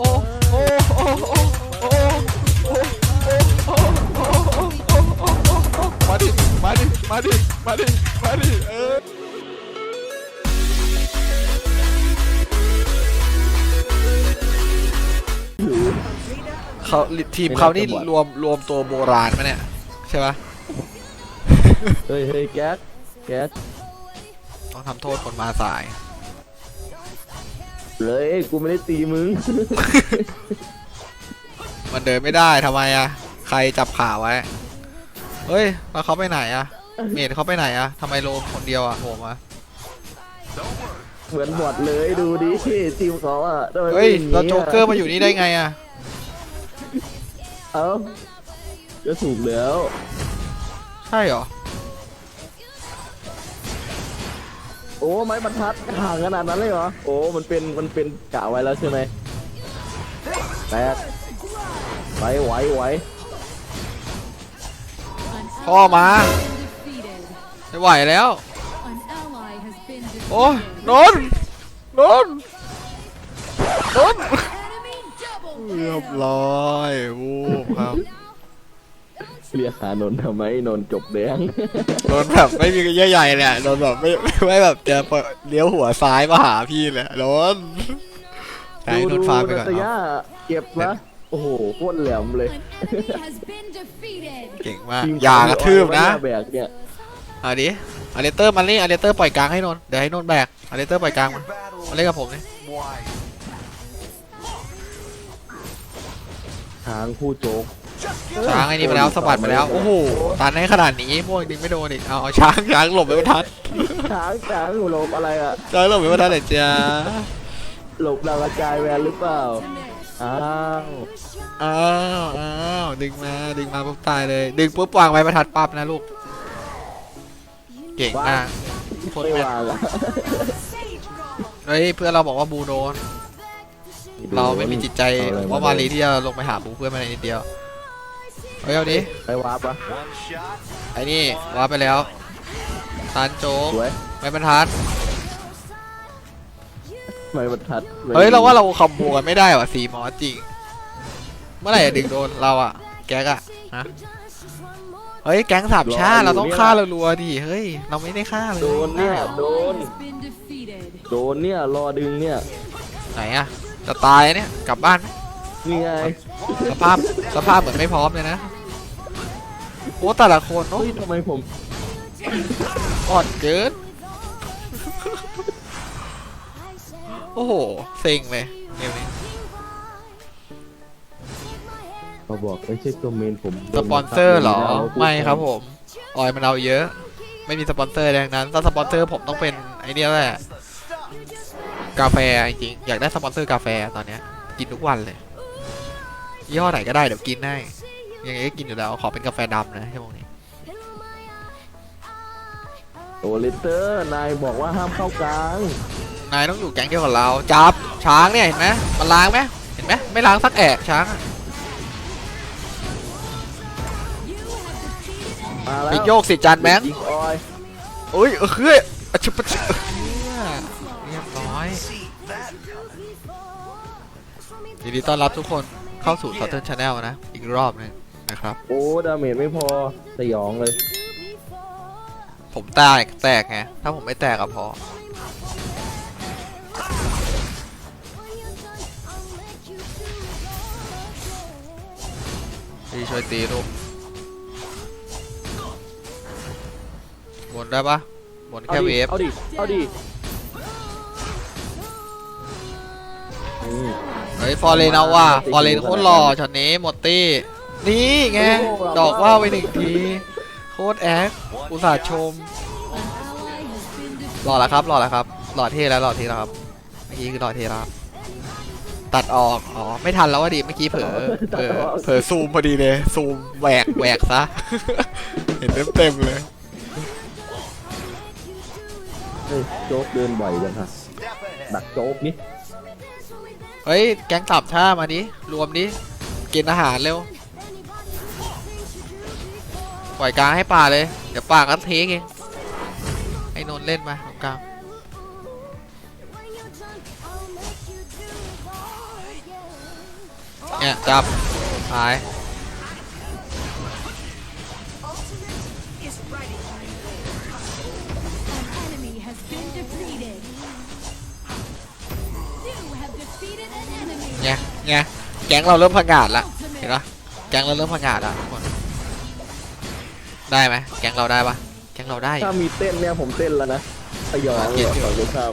โอ้โอ้โอ้โอ้โอ้โอ้โอ้โอ้โอ้โอ้โอ้โอ้โอ้โอ้มาดิมาดิมาดิมาดิมาดิเออเขาทีมเขานี่รวมรวมตัวโบราณมาเนี่ย ใช่ปะเฮ้ยเฮ้ยแก๊สแก๊สต้องทำโทษคนมาสาย เลยกูไม่ได้ตีมึง มันเดินไม่ได้ทำไมอะใครจับขาไว้ เฮ้ยแล้วเขาไปไหนอะเมดเขาไปไหนอะทำไมโลมคนเดียวอะโหมอะเหมือนบอดเลยดูดิทีมเขาอะทำไมเฮ้ยป็นอย่างแล้วงี้ะโจ๊กเกอร์มาอยู่นี่ได้ไงอะเอ้าก็ถูกแล้ว ใช่เหรอ โอ้ไม้บรรทัดห่างขนาดนั้นเลยเหรอ โอ้มันเป็นมันเป็นกะไว้แล้วใช่ไหมแตกไหวไหวไหวพ่อมา ไม่ไหวแล้ว โอ้ยนนท์นนท์นนท์เรียบร้อยวูบครับ เรียกหานนท์ทำไมนนท์จบแดงนนท์แบบไม่มีเยื่อใยเลยอะนนท์แบบไม่ไม่ไม่แบบจะเปิดเลี้ยวหัวซ้ายมาหาพี่เลยนนท์ใช้นนท์ฟ้าไปก่อนดูเอาตะย่าเก็บนะโอ้โหโคตรแหลมเลยเก่งมากทีมอย่ากระทืบนะ แบกเนี่ยเอาดิอาเลเตอร์มันนี่อาเลเตอร์ปล่อยกลางให้นนท์เดี๋ยวให้นนท์แบกอาเลเตอร์ปล่อยกลางมันมาเล่นกับผมนี่ทางผู้โจ๊ก ช้างไอ้นี่มาแล้วสะบัดมาแล้ว โอ้โหตันให้ขนาดนี้พวกดึงไม่โดนอีกเอาเอาช้างช้างหลบไปไม่ทันช้างช้างหลบอะไรอะช้างหลบไปไม่ทันเลยจ้าหลบดาวกระจายแวนหรือเปล่าอ้าวอ้าวอ้าวดึงมาดึงมาปุ๊บตายเลย ดึงปุ๊บวางไว้ประทัดปั๊บนะลูก เก่งมากโคตรไม่แม่นวางอะเฮ้ยเพื่อนเราบอกว่าบูโดนเราไม่มีจิตใจว่ามาลีที่จะลงไปหาบูเพื่อนมาในนิดเดียว เฮ้ยเอาดิไปวาร์ปปะไอ้นี่ว่าไปแล้วตันโจ๊กสวยไม่บรรทัดไม่บรรทัดเฮ้ยเราว่าเราคอมโบกันไม่ได้ว่ะสีหมอจริง เมื่อไหร่จะดึงโดนเราอะแก๊กอะฮะเฮ้ยแก๊งสามชาติเราต้องฆ่าเรารัวๆดิเฮ้ยเราไม่ได้ฆ่าเลยโดนเนี่ยโดนโดนเนี่ยรอดึงเนี่ยไหนอะจะตายเนี่ยกลับบ้านไหม นี่ไงสภาพสภาพเหมือนไม่พร้อมเลยนะโอ้แต่ละคนโอ้เฮ้ยทำไมผมอ่อนเกิน โอ้โหเซ็งเลยเกมนี้เขาบอกไม่ใช่ตัวเมนผมสปอนเซอร์เหรอ ไม่ครับผมออยมันเอาเยอะ ไม่มีสปอนเซอร์ดังนั้นถ้าสปอนเซอร์ผมต้องเป็นไอเนี้ยแหละกาแฟจริงๆอยากได้สปอนเซอร์กาแฟตอนเนี้ยกินทุกวันเลย ยี่ห้อไหนก็ได้เดี๋ยวกินให้ยังไงก็กินอยู่แล้วขอเป็นกาแฟดำนะชั่วโมงนี้โอเลเตอร์นายบอกว่าห้ามเข้ากลาง นายต้องอยู่แก๊งเดียวกับเราจับช้างเนี่ยเห็นไหมมันล้างไหมเห็นไหมไม่ล้างสักแอะช้างอะมาแล้วไปโยกสิจานแบงค์ยิงออยโอ้ยเออเฮ้ยอะชุบปะชุบเรียบร้อยยินดีต้อนรับทุกคน เข้าสู่ Southern Channel นะ อีกรอบหนึงนะครับ โอ้ ดาเมจไม่พอสยองเลย ผมแตกแตกไง ถ้าผมไม่แตกก็พอ พี่ช่วยตีลูกบนได้ปะบนเอาแค่ดิเวฟเอาดิ เอาดิอืม เฮ้ยฟอร์เรนเอาว่ะฟอร์เรนโคตรหล่อช็อตนี้หมดตี้นี่ไงดอกว่าวไปหนึ่งทีโคตรแอคอุตส่าห์ชมหล่อแล้วครับหล่อแล้วครับหล่อเท่แล้วหล่อเท่แล้วครับเมื่อกี้คือหล่อเท่แล้วครับตัดออกอ๋อไม่ทันแล้วว่าดิเมื่อกี้เผลอเผลอเผลอซูมพอดีเลยซูมแหวกแหวกซะเห็นเต็มเต็มๆเลยเฮ้ยโจ๊กเดินบ่อยจังฮะดักโจ๊กนี่ เฮ้ย แก๊งสามชามาดิรวมดิกินอาหารเร็ว ปล่อยกลางให้ป่าเลย เดี๋ยวป่าก็เทกเองให้นนเล่นมาตรงกลางเนี่ยจับหาย enemy. เนี่ยเนี่ยแก๊งเราเริ่มพังงาดละเห็นปะแก๊งเราเริ่มพังงาดละทุกคนได้ไหมแก๊งเราได้ปะแก๊งเราได้อยู่ถ้ามีเต้นเนี่ยผมเต้นแล้วนะสยองเก็เลยตอยู่ ขอบคุณครับ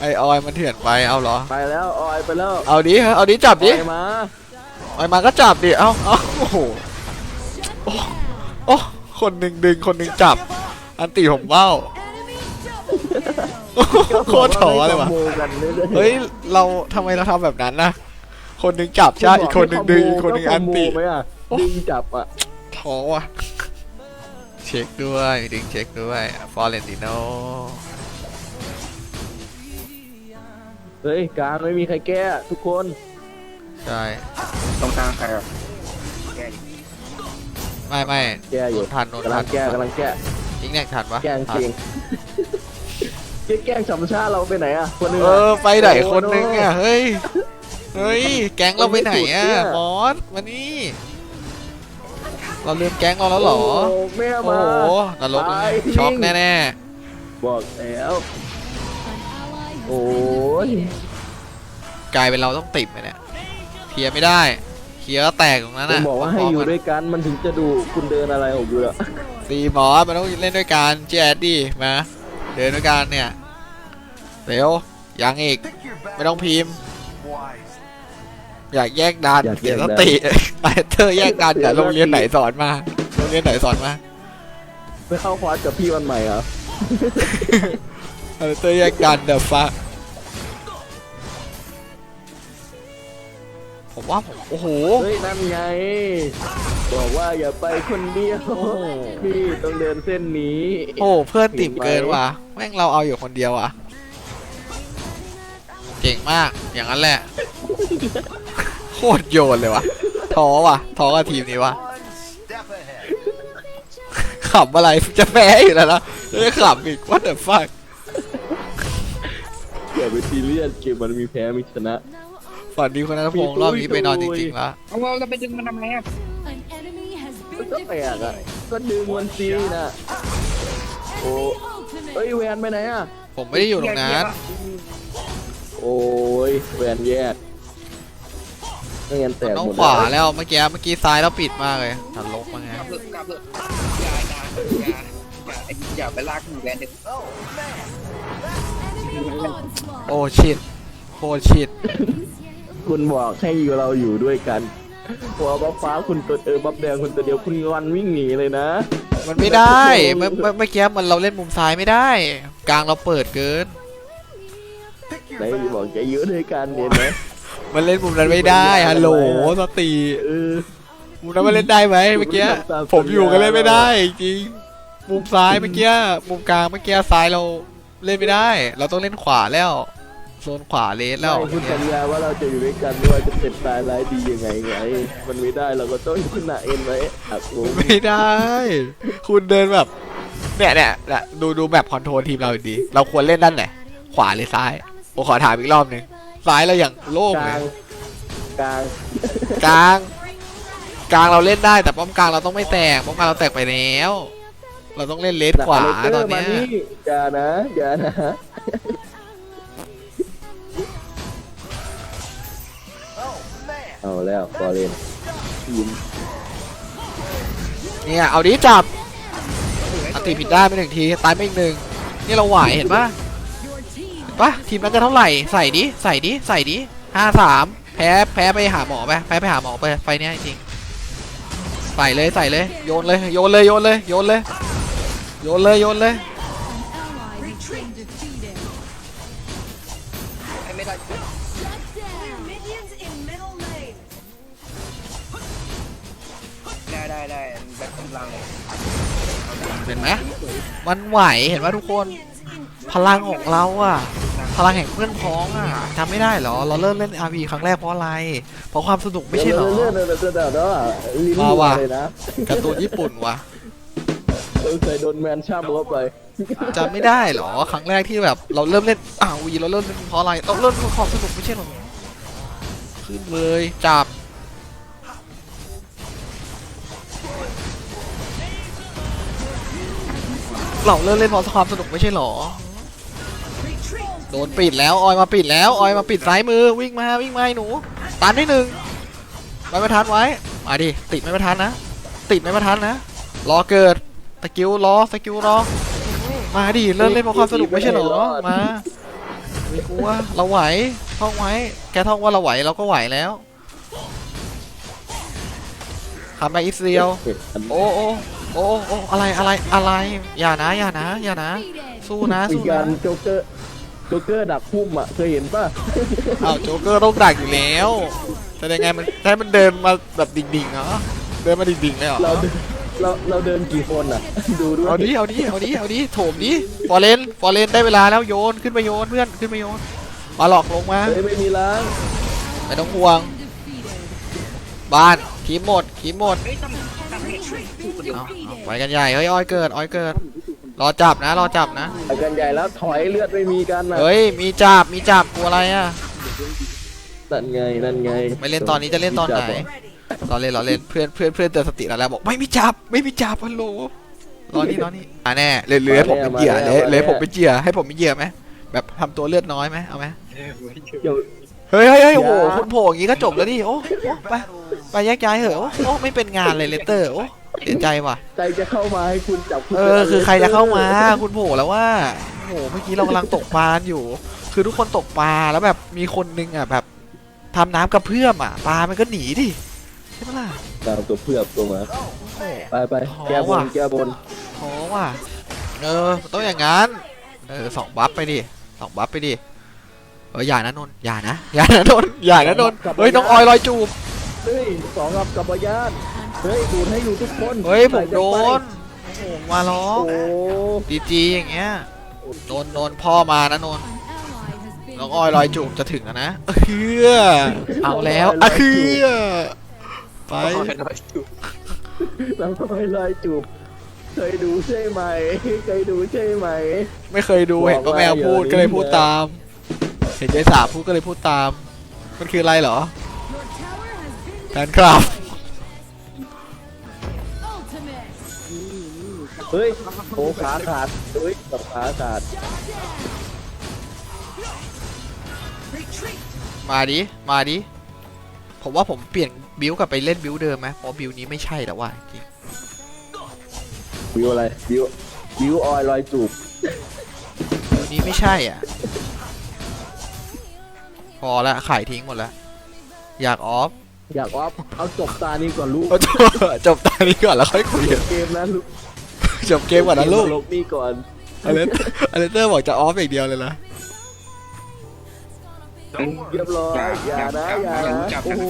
ไอออยมันเถื่อนไปเอาเหรอ ไปแล้วออยไปแล้วเอาดิเอาดิจับอดิอยมาออยมาก็จับดิเอาเอาโอ้โหโอ้โอ้คนหนึ่งดึงคนหนึ่งจับ อันตีผมเบ้า Enemy double โอ้ โหโคตรถอเลยว่ะขโมกันเรื่อยๆเฮ้ย เราทำไมเราทำแบบนั้นนะ คนหนึ่งจับใช่ อีกคนหนึ่งดึง อีกคนหนึ่งอันตีก็ขโมไหมอะดึงจับอะท้อว่ะ เช็คด้วยดึงเช็คด้วยฟอร์เรนติโนเฮ้ยการไม่มีใครแก้ทุกคนใช่ ตรงกลางใครอะไม่ไม่แก้อยู่ทันโนนกำทัลันงแก้กำลังแก้ยิงแนกทันปะแก้จทันริง แก้แกล้งสัมชาติเราไปไหนอะคนหนึงเออะ อไปไหนคนนึงอะเฮ้ยเฮ้ยแก๊งเราไปไหนอะไม่สุดเนี่ยมอสมานี่เราลืมแก๊งเราแล้วเหรอโอ้แม่โอ้มาโหนรกเลยไปช็อกแน่บอกแล้ว An ally has โอ้ย been defeated. ๆกลายเป็นเราต้องติดไปเนี่ยเคลียร์ไม่ได้เคลียร์ก็แตกตรงนั้นผมน่ะบอกว่าให้อยู่ด้วยกันมันถึงจะดูคุณเดินอะไรผมดูอะตีมอสมันต้องเล่นด้วยกันเจแอดดี้มาเดินด้วยกันเนี่ย เร็วยังอีก ไม่ต้องพิมพ์ อยากแยกดันเกียรติไอเธอแยกดันแต่โรงเรียนไหนสอนมา โรงเรียนไหนสอนมาไปเข้าคอร์สกับพี่วันใหม่เหรอไอเธอแยกดันเดอะฟ้าผมว่าผมโอ้โห เฮ้ยนั่นไง บอกว่าอย่าไปคนเดียวโอ้โหพี่ต้องเดินเส้นนี้โอ้เพื่อนติ่มเกินว่ะแม่งเราเอาอยู่คนเดียวอะเก่งมากอย่างนั้นแหละโคตรโยนเลยว่ะท้อว่ะท้อกับทีมนี้ว่ะขำอะไรจะแพ้อยู่แล้วนะจะขำอีกว่าแต่ฟักอย่าไปซีเรียสเกมมันมีแพ้มีชนะฝันดีคนนั้นพงษ์รอบนี้ไปนอนจริงๆแล้วเอาเราไปดึงมันทำไมอะ ก็แปลกอะ defeated. ก็ดึงมันซีนะโอ้ Ultimate. เอ้ยแวนไปไหนอะผมไม่ได้อยู่ตรงนั้น โอ้ยแวนแยกไม่งั้นแตกน้องหมดขวาแล้วเมื่อกี้เมื่อกี้ซ้ายเราปิดมากเลยทันลกมาไงกลับเถอะกลับเถอะอย่าอย่าอย่าอย่าไอ้อย่าไปลากหนูแวนเด็ก Enemy onslaught. โอ้ชิดโคตรชิดคุณบอกให้อยู่เราอยู่ด้วยกัน หัวบัฟฟ้าคุณตัวเออบัฟแดงคุณตัวเดียวคุณงอนวิ่งหนีเลยนะมันไม่ได้เมื่อเมื่อเมื่อกี้มันเราเล่นมุมซ้ายไม่ได้ กลางเราเปิดเกิน ไหนบอกจะอยู่ด้วยกันเห็นไหมมันเล่นมุมนั้นไม่ได้ฮัลโหลสติเออมุมนั้นมันเล่นได้ไหมเมื่อกี้ตามสัญญาผมอยู่ก็เล่นไม่ได้จริงมุมซ้ายเมื่อกี้มุมกลางเมื่อกี้ซ้ายเราเล่นไม่ได้ เราต้องเล่นขวาแล้ว โซนขวาเลสแล้วไม่คุณสัญญาว่าเราจะอยู่ด้วยกันไม่ว่าจะเป็นตายร้ายดียังไงไง มันไม่ได้เราก็ต้องชนะเอ็นไว้อักผมไม่ได้ คุณเดินแบบ เนี่ยเนี่ยเนี่ยดูดูแบบคอนโทรลทีมเราดี เราควรเล่นด้านไหน ขวาหรือซ้าย ผมขอถามอีกรอบหนึ่งซ้ายเราอย่างโล่งกเลลางยกลางกลาง กลางเราเล่นได้แต่ป้อมกลางเราต้องไม่แตก ป้อมกลางเราแตกไปแล้ว เราต้องเล่นเลสขวาตอนเนี้ยมาอย่านะอย่านะ แล้วฟอเรนทีมเนี่ยเอาดิจับอันตีผิดได้ไปหนึ่งทีตายไปอีกหนึ่งนี่เราไหวเห็นปะ Your team เห็นปะทีมนั้นจะเท่าไหร่ใส่ดิใส่ดิใส่ดิห้าสามแพ้แพ้ไปหาหมอไปแพ้ไปหาหมอไปไฟเนี้ยจริงๆใส่เลยใส่เลยโยนเลยโยนเลยโยนเลยโยนเลยโยนเลยโยนเลย an ally has been defeated. ไอ้ไม่ได้ ได้ได้ได้แบบกำลังเลยเห็นไหมมันไหวเห็นไหมทุกคน พลังของเราอะพลังแห่งเพื่อนพ้องอะจำไม่ได้เหรอ เราเริ่มเล่น RV ครั้งแรกเพราะอะไร เพราะความสนุกไม่ใช่เหรอเลื่อนๆๆๆๆๆลิ้นมาว่ะเลยนะการ์ตูนญี่ปุ่นวะเออเคยโดนแมนช่ำเข้าไปจำไม่ได้เหรอ ครั้งแรกที่แบบ เราเริ่มเล่น RV เราเริ่มเล่นเพราะอะไรเราเริ่มเพราะความสนุกไม่ใช่เหรอขึ้นเลยจับ เราเลิกเล่นเพราะความสนุกไม่ใช่หรอ โดนปิดแล้วออยมาปิดแล้วออยมาปิดซ้ายมือวิ่งมาวิ่งมาหนูตันได้หนึ่งไม่ประทันไว้มาดิติดไม่ประทันนะ ติดไม่ประทันนะรอเกิดสกิลรอสกิลรอมาดิเลิกเล่นเพราะความสนุกไม่ใช่หรอมาไม่กลัวเราไหวท่องไว้แกท่องว่าเราไหวเราก็ไหวแล้วทำไปอีกเดียวโอ้โอ้ โอ้โอ้อะไรอะไรอะไร อย่านะอย่านะอย่านะ สู้นะมีสู้กานะรโจ๊กเกอร์โจ๊กเกอร์ดักพุ่มอะเคยเห็นป่ะ อ้าวโจ๊กเกอร์ต้องดักอยู่แล้วแต่ยังไงมันให้มันเดินมาแบบดิ่งๆเหรอเดินมาดิ่งๆเลยเหรอเราเดินเราเราเดินกี่คนอะ ดูด้วยเอาดิเอาดิเอาดิเอาดิโถมดิฟอร์เรนฟอร์เรนได้เวลาแล้วโยนขึ้นไปโยนเพื่อนขึ้นไปโยนมาหลอกลงมาเฮ้ยไม่มีล้างไม่ต้องห่วง บ้าน คีบหมดคีบหมดเฮ้ยทำทำให้สู้คนเดียวเอาเอาไปกันใหญ่เฮ้ยอ้อยเกิดอ้อยเกิด รอจับนะ รอจับนะ ไปกันใหญ่แล้วถอยเลือดไม่มีกันนะเฮ้ยมีจับมีจับกลัวอะไรอะ นั่นไงนั่นไงไม่เล่นตอนนี้จะเล่นตอนไหนเราเล่นเราเล่นเพื่อนเพื่อนเพื่อนเตือนสติเราแล้วบอกไม่มีจับไม่มีจับฮัลโหลรอนี่รอนี่อะแน่เหลือเหลือให้ผมเป็นเหยื่อเหลือเหลือให้ผมเป็นเหยื่อให้ผมเป็นเหยื่อไหมแบบทำตัวเลือดน้อยไหมเอาไหมเดี๋ยวเฮ้ยเฮ้ยเฮ้ยโอ้โหอย่าคุณโผล่อย่างงี้ก็จบแล้วดิโอ้โอ้ไป ไปแยกย้ายเหอะโอ้โอ้ไม่เป็นงานเลยเลเตอร์โอ้เสียใจว่ะ ใจจะเข้ามาให้คุณจับณเออ คือใครจะเข้ามาคุณโผล่แล้วว่าโอ้โหเมื่อกี้เรากำลังตกปลาอยู่ คือทุกคนตกปลาแล้วแบบมีคนนึงอะแบบทำน้ำกระเพื่อมอะปลามันก็หนีดิใช่ปะล่ะตามตัวเพื่อบตัวมาโอ้ไปไปท้อแก้บว่ะนแก้บนท้อว่ะเออมันต้องอย่างนั้นเออสองบัฟไปดิสองบัฟไปดิเอออย่านะนนท์อย่านะอย่านะนนท์อย่านะนนท์เฮ้ยน้องออยลอยจูบ เฮ้ยสองกับกับบญาตเฮ้ยดูดให้อยู่ทุกคนเฮ้ยผมโดนใครโอ้โหมาล้อจะไปโอ้ดีจีอย่างเงี้ยนนท์นนท์พ่อมานะนนท์น้องออยลอยจูบจะถึงแล้วนะเฮือเอาแล้วอะเฮือไปแล้วก็ให้ลอยจูบเคยดูใช่ไหม เคยดูใช่ไหม ไม่เคยดูเห็นป้าแมวพูดก็เลยพูดตาม เห็นยายสาพูดก็เลยพูดตาม มันคืออะไรเหรอ แฟนคลับ เฮ้ยโอ้ขาขาดเฮ้ยกับขาขาดมาดิ มาดิ ผมว่าผมเปลี่ยนบิวกลับไปเล่นบิวเดิมไหมเพราะบิวนี้ไม่ใช่แล้วว่ะจริงวิวอะไรวิววิวออยลอยจูบบิวนี้ไม่ใช่อะ พอละขายทิ้งหมดแล้วอยากออฟ อยากออฟเอาจบตานี้ก่อนลูกเอาจบจบตอนนี้ก่อนแล้วค่อยคุยกันเกมนะลูกจบเกมก่อนนะลูกลบนี่ก่อนอเลนอเลนเตอร์บอกจะออฟอย่างเดียวเลยนะเรียบร้อยอย่านะอย่านะโอ้โห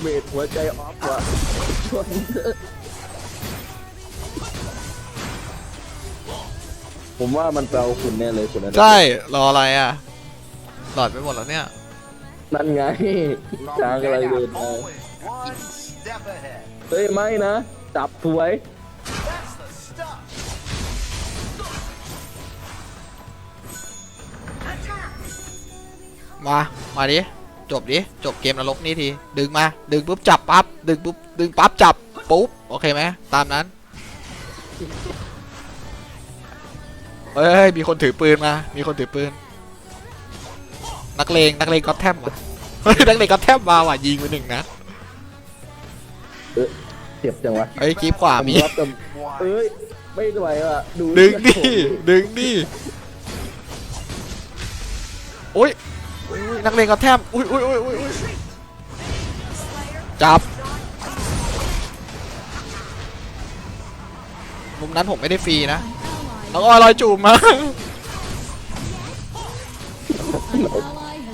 เมดหัวใจออฟว่ะชนผมว่ามันเปล่าคุณแน่เลยคุณนั้นใช่ รออะไรอะ หลอดไปหมดแล้วเนี่ย นั่นไงช้างอะไรเดินมาเฮ้ยไม่นะ จับถวยมา มาดิ จบดิ จบเกมนรกนี้ที ดึงมา ดึงปุ๊บจับปั๊บ ดึงปุ๊บ ดึงปั๊บจับ ปุ๊บ โอเคไหม ตามนั้น เฮ้ย มีคนถือปืนมา มีคนถือปืน นักเลงนักเลงก็อตแทมว่ะเฮ้ยนักเลงก็อตแทมมาว่ะยิงไปหนึ่งนะเจ็บจังวะเฮ้ยกีบขวามีรับกับเอ้ยไม่ไหวอะดูดึงดิดึงดิโอ้ยอุ๊ยอุ๊ยนักเลงก็อตแทมอุ้ยอุ้ยอุ้ยอุ้ยอุ๊ยจับมุมนั้นผมไม่ได้ฟรีนะน้องออยลอยจูบมา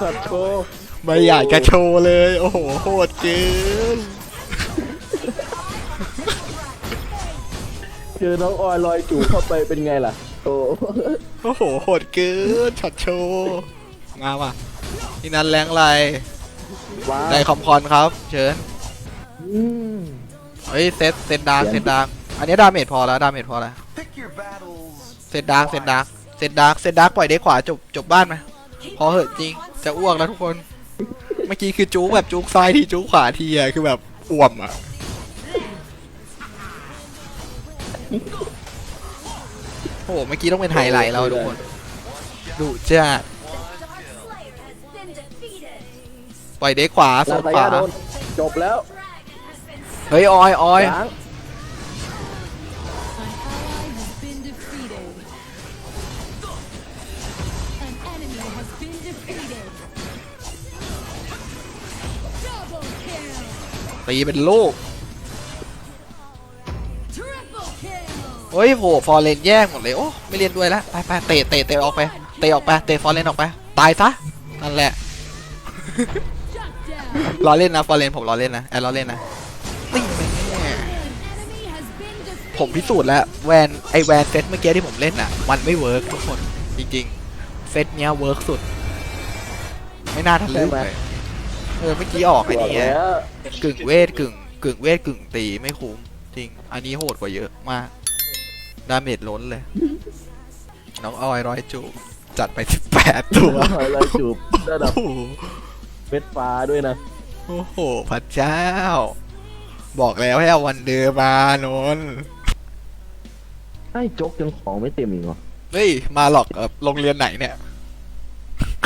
สัตว์โชว์ไม่อยากจะโชว์เลย โอ้โหโหดเกินเจอน้องออยลอยจู่เข้าไปเป็นไงล่ะโอ้โอ้โหโหดเกินช็อตโชว์มาว่ะนี่นั้นแรงไรว้าในคอมคอนครับ เชิญอืมเฮ้ยเซตเซตดาร์กเซตดาร์กอันนี้ดาเมจพอแล้วดาเมจพอแล้ว Pick your battles. เซตดาร์กเซตดาร์กเซตดาร์กเซตดาร์กปล่อยได้ขวาจบจบบ้านไหม พอเหอะจริง จะอ้วกแล้วทุกคน เมื่อกี้คือจุกแบบจุกซ้ายทีจุกขวาทีอะคือแบบอ่วมอะโอ้โหเมื่อกี้ต้องเป็นไฮไลท์เราทุกคนดูจ้า Slayer has been defeated. ปล่อยได้ขวาสลาวนตาขวายาโดนจบแล้ว Dragon has been เฮ้ยออยออยล้าง ตีเป็นลูกเฮ้ยโหฟอร์เรนแย่งหมดเลย โอ้ ไม่เรียนด้วยแล้ว ไปไปเตะเตะเตะออกไป เตะออกไป เตะฟอร์เรนออกไป ตายซะ นั่นแหละ รอเล่นนะ ฟอร์เรนผมรอเล่นนะ แอนรอเล่นนะนี่แม่ผมพิสูจน์แล้ว แวน ไอแวนเซตเมื่อกี้ที่ผมเล่นอะ มันไม่เวิร์กทุกคน จริงๆ เซตเนี้ยเวิร์กสุด ไม่น่าทันลืมเลย เออเมื่อกี้ออกไอ้บอกนี่ไงแล้วกึ่งเวทกึ่งกึ่งเวทกึ่งตีไม่คุ้มจริง อันนี้โหดกว่าเยอะมาก ดาเมจล้นเลย น้องออยร้อยจูบจัดไปสิบแปดตัวออยลอยจูบระดับโอ้โหเม็ดฟ้าด้วยนะ โอ้โหพระเจ้า บอกแล้วให้เอาวันเดอร์มานนท์ไอ้จกยังของไม่เต็มอีกเหรอ เฮ้ย มาหรอกเอ่อโรงเรียนไหนเนี่ย